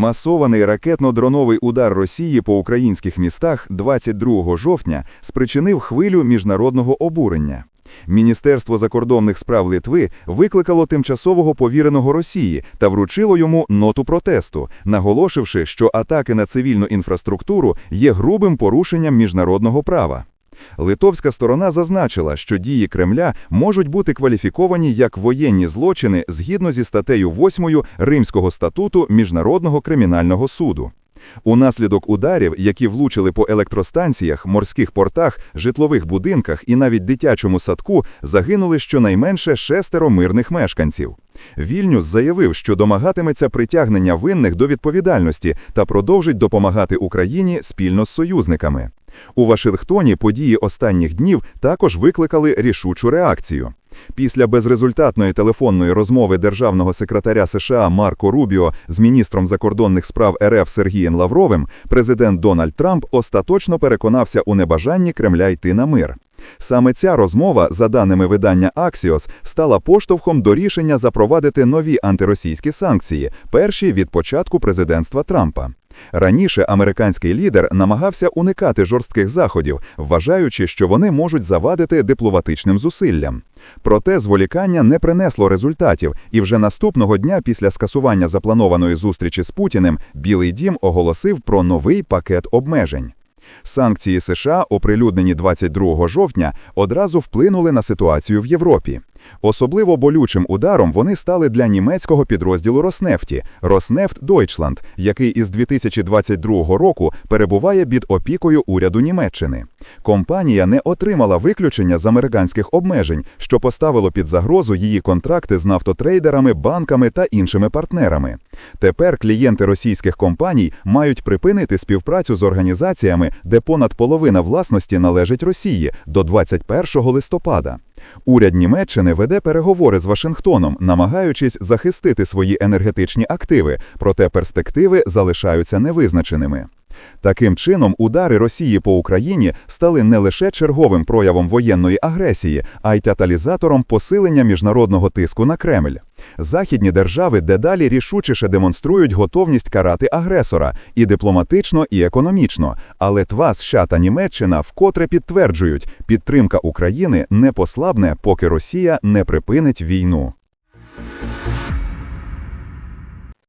Масований ракетно-дроновий удар Росії по українських містах 22 жовтня спричинив хвилю міжнародного обурення. Міністерство закордонних справ Литви викликало тимчасового повіреного Росії та вручило йому ноту протесту, наголошивши, що атаки на цивільну інфраструктуру є грубим порушенням міжнародного права. Литовська сторона зазначила, що дії Кремля можуть бути кваліфіковані як воєнні злочини згідно зі статтею 8 Римського статуту Міжнародного кримінального суду. Унаслідок ударів, які влучили по електростанціях, морських портах, житлових будинках і навіть дитячому садку, загинули щонайменше шестеро мирних мешканців. Вільнюс заявив, що домагатиметься притягнення винних до відповідальності та продовжить допомагати Україні спільно з союзниками. У Вашингтоні події останніх днів також викликали рішучу реакцію. Після безрезультатної телефонної розмови державного секретаря США Марко Рубіо з міністром закордонних справ РФ Сергієм Лавровим, президент Дональд Трамп остаточно переконався у небажанні Кремля йти на мир. Саме ця розмова, за даними видання Axios, стала поштовхом до рішення запровадити нові антиросійські санкції, перші від початку президентства Трампа. Раніше американський лідер намагався уникати жорстких заходів, вважаючи, що вони можуть завадити дипломатичним зусиллям. Проте зволікання не принесло результатів, і вже наступного дня після скасування запланованої зустрічі з Путіним Білий дім оголосив про новий пакет обмежень. Санкції США, оприлюднені 22 жовтня, одразу вплинули на ситуацію в Європі. Особливо болючим ударом вони стали для німецького підрозділу Роснефті Роснефт Дойчланд, який із 2022 року перебуває під опікою уряду Німеччини. Компанія не отримала виключення з американських обмежень, що поставило під загрозу її контракти з нафтотрейдерами, банками та іншими партнерами. Тепер клієнти російських компаній мають припинити співпрацю з організаціями, де понад половина власності належить Росії до 21 листопада. Уряд Німеччини веде переговори з Вашингтоном, намагаючись захистити свої енергетичні активи, проте перспективи залишаються невизначеними. Таким чином, удари Росії по Україні стали не лише черговим проявом воєнної агресії, а й каталізатором посилення міжнародного тиску на Кремль. Західні держави дедалі рішучіше демонструють готовність карати агресора і дипломатично, і економічно. А Литва, США та Німеччина вкотре підтверджують, підтримка України не послабне, поки Росія не припинить війну.